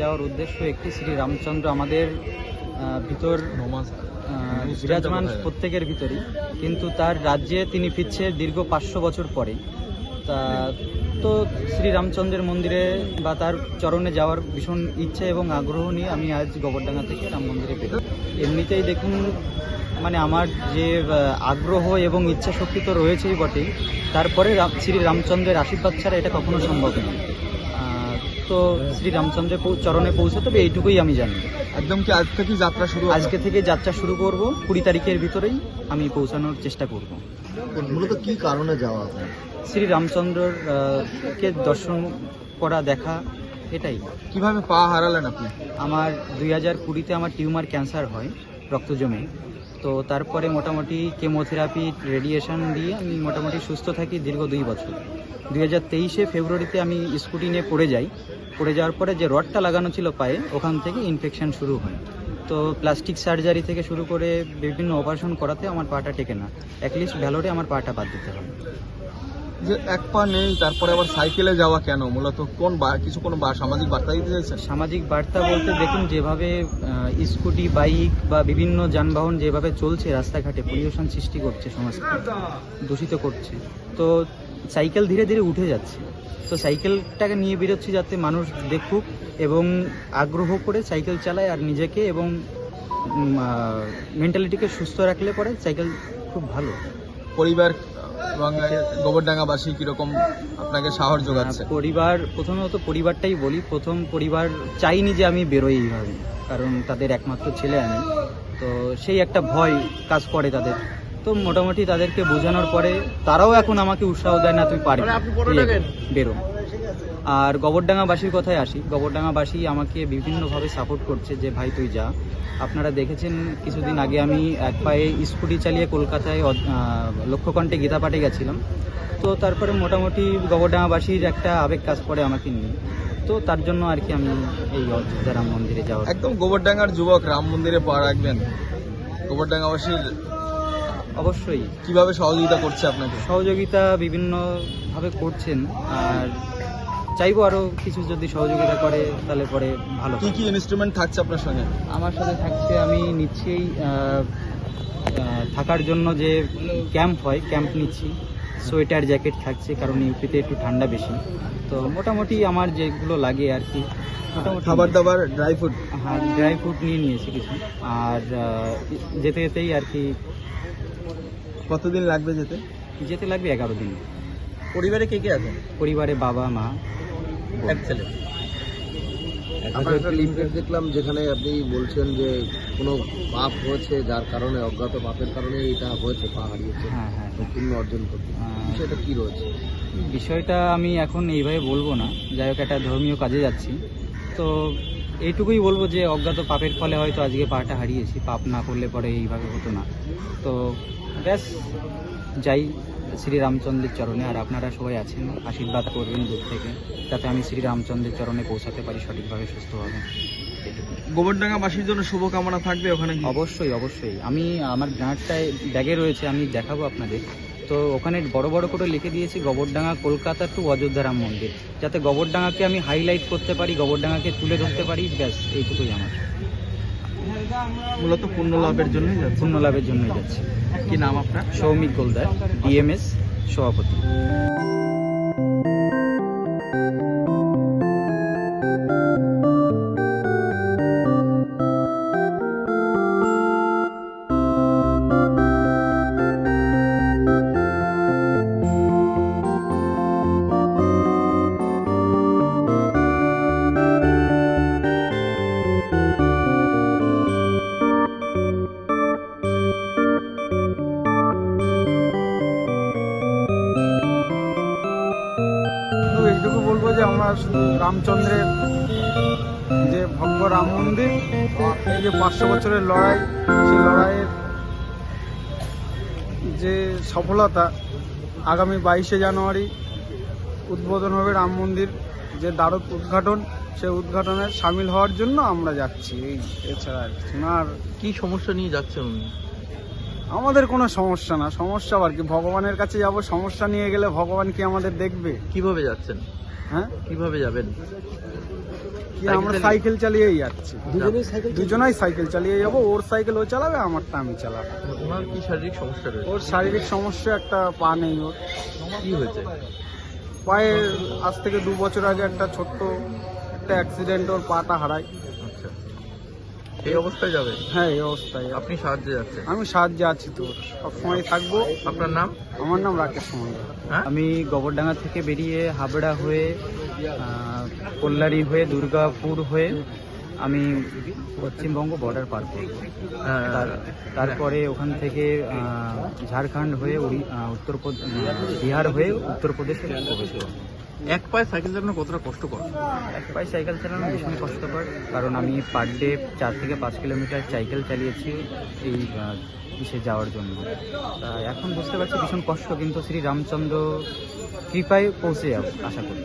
যাওয়ার উদ্দেশ্য একটি শ্রী রামচন্দ্র আমাদের ভিতর বিরাজমান প্রত্যেকের ভিতরই। কিন্তু তার রাজ্যে তিনি ফিরছে দীর্ঘ পাঁচশো বছর পরে। তা তো শ্রী রামচন্দ্রের মন্দিরে বা তার চরণে যাওয়ার ভীষণ ইচ্ছে এবং আগ্রহ নিয়ে আমি আজ গোবরডাঙ্গা থেকে রাম মন্দিরে বেরোই এমনিতেই দেখুন মানে আমার যে আগ্রহ এবং ইচ্ছা শক্তি তো রয়েছেই বটেই। তারপরে শ্রী রামচন্দ্রের আশীর্বাদ ছাড়া এটা কখনো সম্ভব নয়। তো শ্রী রামচন্দ্রের চরণে পৌঁছাতে হবে এইটুকুই আমি জানি। একদম কি আজ থেকে যাত্রা শুরু আজকে থেকে যাত্রা শুরু করব কুড়ি তারিখের ভিতরেই আমি পৌঁছানোর চেষ্টা করব। মূলত কি কারণে যাওয়া শ্রী রামচন্দ্রর কে দর্শন করা দেখা এটাই। কীভাবে পা হারালেন আপনি? আমার দুই হাজার কুড়িতে আমার টিউমার ক্যান্সার হয় রক্ত জমে। তো তারপরে মোটামুটি কেমোথেরাপি রেডিয়েশন দিয়ে আমি মোটামুটি সুস্থ থাকি দীর্ঘ দুই বছর। দুই হাজার তেইশে ফেব্রুয়ারিতে আমি স্কুটি নিয়ে পড়ে যাই। পড়ে যাওয়ার পরে যে রডটা লাগানো ছিল পায়ে ওখান থেকে ইনফেকশন শুরু হয়। তো প্লাস্টিক সার্জারি থেকে শুরু করে বিভিন্ন অপারেশন করাতে আমার পাটা টেকে না। অ্যাটলিস্ট ভ্যালোরে আমার পাটা বাদ দিতে হয় যে এক পা নেই তারপরে আবার সাইকেলে যাওয়া কেন? মূলত কোন বা- কিছু কোনো বা- সামাজিক বার্তা দিতে চাইছেন? সামাজিক বার্তা বলতে দেখুন যেভাবে স্কুটি বাইক বা বিভিন্ন যানবাহন যেভাবে চলছে রাস্তাঘাটে পলিউশন সৃষ্টি করছে সমাজকে দূষিত করছে। তো সাইকেল ধীরে ধীরে উঠে যাচ্ছে। তো সাইকেলটাকে নিয়ে বেরোচ্ছি যাতে মানুষ দেখুক এবং আগ্রহ করে সাইকেল চালায় আর নিজেকে এবং মেন্টালিটিকে সুস্থ রাখলে পরে সাইকেল খুব ভালো। পরিবার গোবরডাঙ্গাবাসী কীরকম আপনাকে সাহস যোগাচ্ছে? পরিবার প্রথমত পরিবারটাই বলি প্রথম পরিবার চাইনি যে আমি বেরোই এইভাবে কারণ তাদের একমাত্র ছেলে আমি। তো সেই একটা ভয় কাজ করে তাদের। তো মোটামুটি তাদেরকে বোঝানোর পরে তারাও এখন আমাকে উৎসাহ দেয় না তুই পারবি এগো, বেরো। আর গোবরডাঙ্গাবাসীর কথায় আসি। গোবরডাঙ্গাবাসী আমাকে বিভিন্নভাবে সাপোর্ট করছে যে ভাই তুই যা। আপনারা দেখেছেন কিছুদিন আগে আমি এক পায়ে স্কুটি চালিয়ে কলকাতায় লক্ষ্যকণ্ঠে গীতাপাঠে গেছিলাম। তো তারপরে মোটামুটি গোবরডাঙ্গাবাসীর একটা আবেগ কাজ করে আমাকে নিয়ে। তো তার জন্য আর কি আমি এই অযোধ্যা রাম মন্দিরে যাওয়ার একদম গোবরডাঙ্গার যুবক রাম মন্দিরে পা রাখবেন। গোবরডাঙ্গাবাসীর অবশ্যই। কীভাবে সহযোগিতা করছে আপনাকে? সহযোগিতা বিভিন্নভাবে করছেন আর চাইব আরও কিছু যদি সহযোগিতা করে তাহলে পরে ভালো কি। কি ইনস্ট্রুমেন্ট থাকছে আপনার সঙ্গে? আমার সাথে থাকছে আমি নিচ্ছি থাকার জন্য যে ক্যাম্প হয় ক্যাম্প নিচ্ছি। সোয়েটার জ্যাকেট থাকছে কারণ ইউপিতে একটু ঠান্ডা বেশি। তো মোটামুটি আমার যেগুলো লাগে আর কি খাবার দাবার ড্রাই ফ্রুট হ্যাঁ ড্রাই ফ্রুট নিয়ে নিয়েছি কিছু। আর যেতে যেতেই আর কি কতদিন লাগবে যেতে? যেতে লাগবে এগারো দিন। পরিবারে কে কে আছে? পরিবারে বাবা মা এক ছেলে। আপনার একটা দেখলাম যেখানে আপনি বলছেন যে কোনো পাপ হয়েছে যার কারণে অজ্ঞাত পাপের কারণে এটা হয়েছে পা হারিয়েছে হ্যাঁ হ্যাঁ হ্যাঁ। পুণ্য অর্জন করতে। বিষয়টা কি রয়েছে? বিষয়টা আমি এখন এইভাবে বলব না। যাই হোক একটা ধর্মীয় কাজে যাচ্ছি। তো এইটুকুই বলব যে অজ্ঞাত পাপের ফলে হয়তো আজকে পাটা হারিয়েছি পাপ না করলে পরে এইভাবে হতো না। তো ব্যাস যাই শ্রী রামচন্দ্রের চরণে আর আপনারা সবাই আছেন আশীর্বাদ করবেন দূর থেকে যাতে আমি শ্রী রামচন্দ্রের চরণে পৌঁছাতে পারি সঠিকভাবে সুস্থভাবে। গোবরডাঙ্গাবাসীর জন্য শুভকামনা থাকবে ওখানে অবশ্যই অবশ্যই। আমি আমার ব্যানারটায় ব্যাগে রয়েছে আমি দেখাবো আপনাদের। তো ওখানে বড় বড় করে লিখে দিয়েছি গোবরডাঙ্গা কলকাতা টু অযোধ্যা রাম মন্দির। যাতে গোবরডাঙ্গাকে আমি হাইলাইট করতে পারি গোবরডাঙ্গাকে তুলে ধরতে পারি ব্যাস এইটুকুই আমার। মূলত পূর্ণ লাভের জন্যই যাচ্ছে। পূর্ণ লাভের জন্যই যাচ্ছি। কি নাম আপনার? সৌমিক গোলদার ডিএমএস সভাপতি। যে আমরা রামচন্দ্রের যে ভব্য রাম মন্দির এই যে পাঁচশো বছরের লড়াই সেই লড়াইয়ের যে সফলতা আগামী বাইশে জানুয়ারি উদ্বোধন হবে রাম মন্দির যে দ্বারক উদ্ঘাটন সে উদ্ঘাটনে সামিল হওয়ার জন্য আমরা যাচ্ছি। এই এছাড়া আর কিছু না। আর কি সমস্যা নিয়ে যাচ্ছেন উনি? আমাদের কোনো সমস্যা না। সমস্যা আর কি? ভগবানের কাছে যাব সমস্যা নিয়ে গেলে ভগবান কি আমাদের দেখবে? কীভাবে যাচ্ছেন? হ্যাঁ? কীভাবে যাবেন? কি আমরা সাইকেল চালিয়েই যাচ্ছি। দুজনেই সাইকেল দুজনাই সাইকেল চালিয়ে যাব। ওর সাইকেল ও চালাবে আমারটা আমি চালাবো। ওনার কি শারীরিক সমস্যা রয়েছে? ওর শারীরিক সমস্যা একটা পা নেই ওর। কি হয়েছে? পায়ে আজ থেকে দু বছর আগে একটা ছোট্ট একটা অ্যাক্সিডেন্ট ওর পাটা হারায়। এই অবস্থায় যাবেন হ্যাঁ এই অবস্থায় আপনি সাহায্যে যাচ্ছেন? আমি সাহায্যে আছি তোর সবসময় থাকব। আপনার নাম? আমার নাম রাকেশ মন্ডল হ্যাঁ? আমি গোবরডাঙ্গা থেকে বেরিয়ে হাবড়া হয়ে কল্যাণী হয়ে দুর্গাপুর হয়ে আমি পশ্চিমবঙ্গ বর্ডার পার করব। হ্যাঁ, তারপরে ওখান থেকে ঝাড়খণ্ড হয়ে উড়ি- উত্তরপ্রদেশ বিহার হয়ে উত্তরপ্রদেশে প্রবেশ করব। এক পায়ে সাইকেল চালানো কতটা কষ্টকর? এক পায়ে সাইকেল চালানো ভীষণ কষ্টকর, কারণ আমি পার ডে চার থেকে পাঁচ কিলোমিটার সাইকেল চালিয়েছি এই কিসে যাওয়ার জন্য। এখন বুঝতে পারছি ভীষণ কষ্ট, কিন্তু শ্রী রামচন্দ্র কৃপায় পৌঁছে যাব আশা করি।